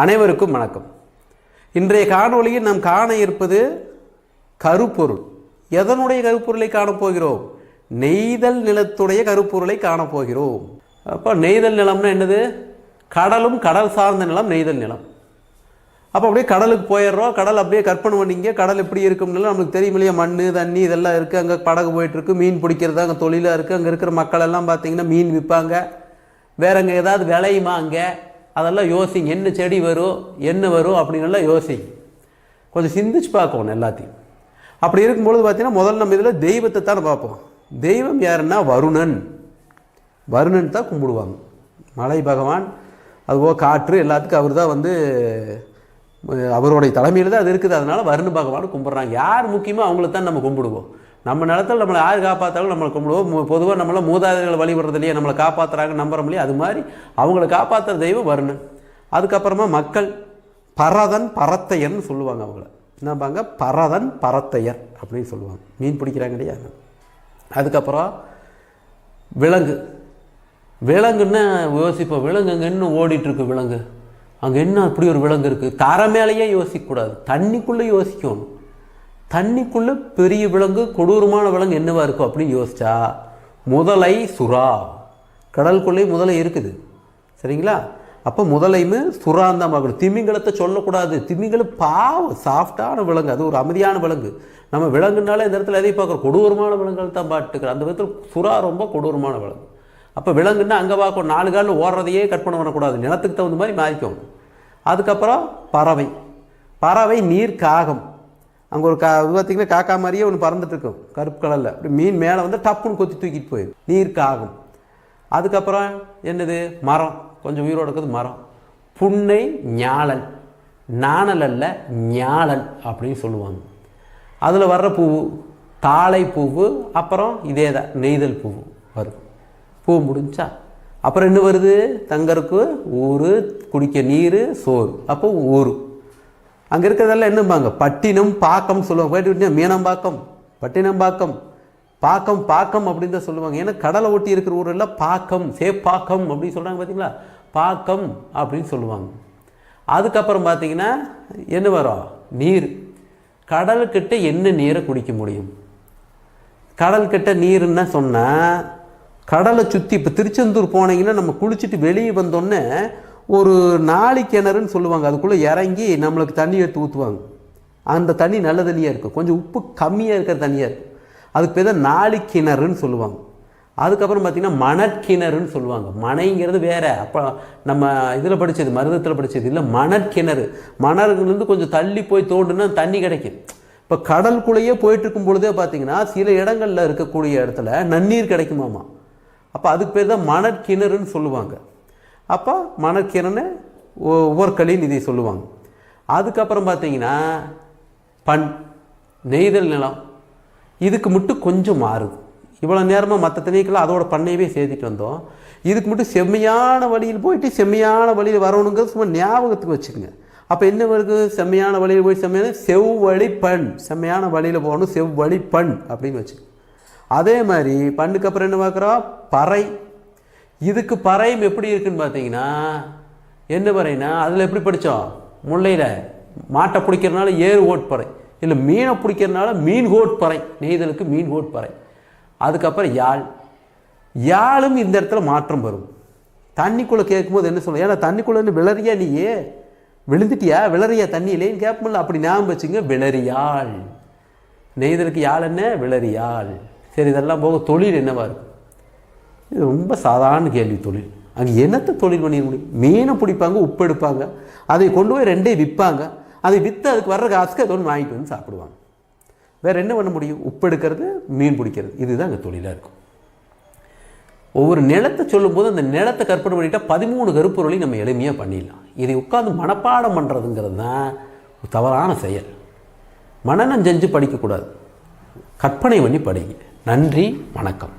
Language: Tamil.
அனைவருக்கும் வணக்கம். இன்றைய காணொளியில் நாம் காண இருப்பது கருப்பொருள். எதனுடைய கருப்பொருளை காணப்போகிறோம் நெய்தல் நிலத்துடைய கருப்பொருளை காணப்போகிறோம் அப்போ நெய்தல் நிலம்னா என்னது? கடலும் கடல் சார்ந்த நிலம் நெய்தல் நிலம். அப்போ அப்படியே கடலுக்கு போயிடுறோம். கடல் அப்படியே கற்பனை பண்ணிங்க கடல் எப்படி இருக்கும்னு நம்மளுக்கு தெரியும் இல்லையா? மண் தண்ணி இதெல்லாம் இருக்குது அங்கே படகு போயிட்டுருக்கு மீன் பிடிக்கிறது அங்கே தொழிலாக இருக்குது அங்கே இருக்கிற மக்கள் எல்லாம் பார்த்தீங்கன்னா மீன் விற்பாங்க. வேற அங்கே ஏதாவது விளையுமா அங்கே? அதெல்லாம் யோசிங்க என்ன செடி வரும்? என்ன வரும்? அப்படின்னு எல்லாம் யோசிங்க கொஞ்சம் சிந்திச்சு பார்க்கணும் எல்லாத்தையும். அப்படி இருக்கும்பொழுது பார்த்தீங்கன்னா முதல்ல நம்ம இதில் தெய்வத்தை தான் பார்ப்போம். தெய்வம் யாருன்னா வருணன். வருணன் தான் கும்பிடுவாங்க. மலை பகவான் அதுபோக காற்று எல்லாத்துக்கும் அவர் தான் வந்து அவருடைய தலைமையில் தான் அது இருக்குது. அதனால் வருண பகவான் கும்பிட்றாங்க. யார் முக்கியமோ அவங்கள தான் நம்ம கும்பிடுவோம். நம்ம நிலத்தில் நம்மளை யார் காப்பாற்றாலும் நம்மளை கும்பிடுவோம் பொதுவாக நம்மள மூதாதைகளை வழிபடுறது இல்லையா நம்மளை காப்பாற்றுறாங்க நம்புற இல்லையா அது மாதிரி அவங்கள காப்பாற்றுற தெய்வம் வரணும் அதுக்கப்புறமா மக்கள் பரதன் பரத்தையர்னு சொல்லுவாங்க அவங்கள. என்னப்பாங்க பரதன் பரத்தையர் அப்படின்னு சொல்லுவாங்க. மீன் பிடிக்கிறாங்க இல்லையா? அதுக்கப்புறம் விலங்கு. விலங்குன்னா யோசிப்போம். விலங்கு அங்கே இன்னும் ஓடிட்டுருக்கு விலங்கு. அங்கே என்ன அப்படி ஒரு விலங்கு இருக்குது தர மேலேயே யோசிக்கக்கூடாது. தண்ணிக்குள்ளே யோசிக்கணும். தண்ணிக்குள்ளே பெரிய விலங்கு கொடூரமான விலங்கு என்னவா இருக்கும் அப்படின்னு யோசிச்சா முதலை சுறா. கடலுக்குள்ளே முதலை இருக்குது. சரிங்களா? அப்போ முதலையுமே சுறான் தான் பார்க்கணும். திமிங்கலத்தை சொல்லக்கூடாது. திமிங்கலம் பாவம் சாஃப்டான விலங்கு. அது ஒரு அமைதியான விலங்கு. நம்ம விலங்குனாலே இந்த இடத்துல எதையும் பார்க்குறோம். கொடூரமான விலங்குகள் தான் பாட்டுக்கிறோம் அந்த விதத்தில் சுறா ரொம்ப கொடூரமான விலங்கு. அப்போ விலங்குன்னா அங்கே பார்க்கணும். நாலு காலில் ஓடுறதையே கற்பனை பண்ணக்கூடாது நிலத்துக்கு தகுந்த மாதிரி மாறிக்கணும் அதுக்கப்புறம் பறவை. பறவை நீர் காகம் அங்கே ஒரு கா இது பார்த்தீங்கன்னா காக்கா மாதிரியே ஒன்று பறந்துட்டு இருக்கும். கருப்பு கலரில் அப்படி மீன் மேலே வந்து டப்புன்னு கொத்தி தூக்கிட்டு போயிடும். நீருக்கு ஆகும் அதுக்கப்புறம் என்னது? மரம். கொஞ்சம் உயிரோடு இருக்கிறது மரம். புன்னை ஞாழல். நாணல் அல்ல ஞாழல் அப்படின்னு சொல்லுவாங்க. அதில் வர்ற பூவு தாளை பூவு அப்புறம் இதே தான் நெய்தல் பூவு வரும். பூ முடிஞ்சா. அப்புறம் என்ன வருது? தங்கருக்கு ஊர் குடிக்க நீர் சோறு. அப்போ ஊர் அங்கே இருக்கிறதெல்லாம் என்னம்பாங்க? பட்டினம் பாக்கம் சொல்லுவாங்க. போயிட்டு மீனம்பாக்கம் பட்டினம்பாக்கம் பாக்கம் பாக்கம் அப்படின்னு தான் சொல்லுவாங்க. ஏன்னா கடலை ஒட்டி இருக்கிற ஊரெல்லாம் பாக்கம் சேப்பாக்கம் அப்படின்னு சொல்கிறாங்க பார்த்தீங்களா பாக்கம் அப்படின்னு சொல்லுவாங்க. அதுக்கப்புறம் பார்த்தீங்கன்னா என்ன வரும்? நீர். கடலுக்கிட்ட என்ன நீரை குடிக்க முடியும்? கடல்கிட்ட நீருன்னா சொன்னால் கடலை சுற்றி இப்போ திருச்செந்தூர் போனீங்கன்னா நம்ம குளிச்சுட்டு வெளியே வந்தோடனே ஒரு நாளை கிணறுன்னு சொல்லுவாங்க அதுக்குள்ளே இறங்கி நம்மளுக்கு தண்ணி எடுத்து ஊற்றுவாங்க அந்த தண்ணி நல்ல தண்ணியாக இருக்கும். கொஞ்சம் உப்பு கம்மியாக இருக்கிற தண்ணியாக இருக்கும். அதுக்கு பேர் தான் நாளை கிணறுன்னு சொல்லுவாங்க. அதுக்கப்புறம் பார்த்திங்கன்னா மணற்கிணறுன்னு சொல்லுவாங்க. மனைங்கிறது வேறு. அப்போ நம்ம இதில் படித்தது மருதத்தில் படித்தது இல்லை மணற்கிணறு மணறுலேருந்து கொஞ்சம் தள்ளி போய் தோண்டுனா தண்ணி கிடைக்கும். இப்போ கடலுக்குள்ளேயே போயிட்டுருக்கும் பொழுதே பார்த்தீங்கன்னா சில இடங்களில் இருக்கக்கூடிய இடத்துல நன்னீர் கிடைக்குமாமா. அப்போ அதுக்கு பேர் தான் மணற்கிணறுன்னு சொல்லுவாங்க. அப்போ மணக்கிறன்னு உவர்களின் இதை சொல்லுவாங்க. அதுக்கப்புறம் பார்த்தீங்கன்னா பண் நெய்தல் நிலம் இதுக்கு மட்டும் கொஞ்சம் மாறுது. இவ்வளோ நேரமாக மற்ற திணைக்கெல்லாம் அதோட பண்ணையவே சேர்த்துட்டு வந்தோம். இதுக்கு மட்டும் செம்மையான வழியில் போயிட்டு செம்மையான வழியில் வரணுங்கிறது சும்மா ஞாபகத்துக்கு வச்சுக்கோங்க. அப்போ என்ன வருது? செம்மையான வழியில் போய் செம்மையான செவ்வழி பண் செம்மையான வழியில் போகணும் செவ்வழி பண் அப்படின்னு வச்சு அதே மாதிரி பண்ணுக்கு அப்புறம் என்ன பார்க்குறோம்? பறை இதுக்கு பறையும் எப்படி இருக்குன்னு பார்த்தீங்கன்னா என்ன பறைனா அதில் எப்படி படித்தோம் முல்லையில் மாட்டை பிடிக்கிறனால ஏறு ஓட் பறை. இல்லை மீனை பிடிக்கிறனால மீன் கோட் பறை. நெய்தலுக்கு மீன் கோட் பறை. அதுக்கப்புறம் யாழ். யாழும் இந்த இடத்துல மாற்றம் வரும். தண்ணிக்குள்ளே கேட்கும்போது என்ன சொல்லுவோம் ஏன்னா தண்ணிக்குள்ளே விளறியா நீயே? விழுந்துட்டியா? விளறியா? தண்ணியிலேன்னு கேட்போம்ல. அப்படி ஞாபகம் வச்சுங்க விளறியாள். நெய்தலுக்கு யாழ் என்ன? விளறியாள். சரி இதெல்லாம் போக தொழில் என்னவா இருக்கும் இது ரொம்ப சாதாரண கேள்வி தொழில். அங்கே என்னத்தை தொழில் பண்ணிட முடியும்? மீனை பிடிப்பாங்க உப்பு எடுப்பாங்க. அதை கொண்டு போய் ரெண்டே விற்பாங்க. அதை விற்று அதுக்கு வர்ற காசுக்கு அதை ஒன்று வாங்கிட்டு வந்து சாப்பிடுவாங்க. வேறு என்ன பண்ண முடியும்? உப்பு எடுக்கிறது மீன் பிடிக்கிறது. இதுதான் அங்கே தொழிலாக இருக்கும். ஒவ்வொரு நிலத்தை சொல்லும்போது அந்த நிலத்தை கற்பனை பண்ணிட்டால் பதிமூணு கருப்பொருளையும் நம்ம எளிமையாக பண்ணிடலாம். இதை உட்காந்து மனப்பாடம் பண்ணுறதுங்கிறது தான் தவறான செயல். மனநம் செஞ்சு படிக்கக்கூடாது. கற்பனை பண்ணி படிங்க. நன்றி வணக்கம்.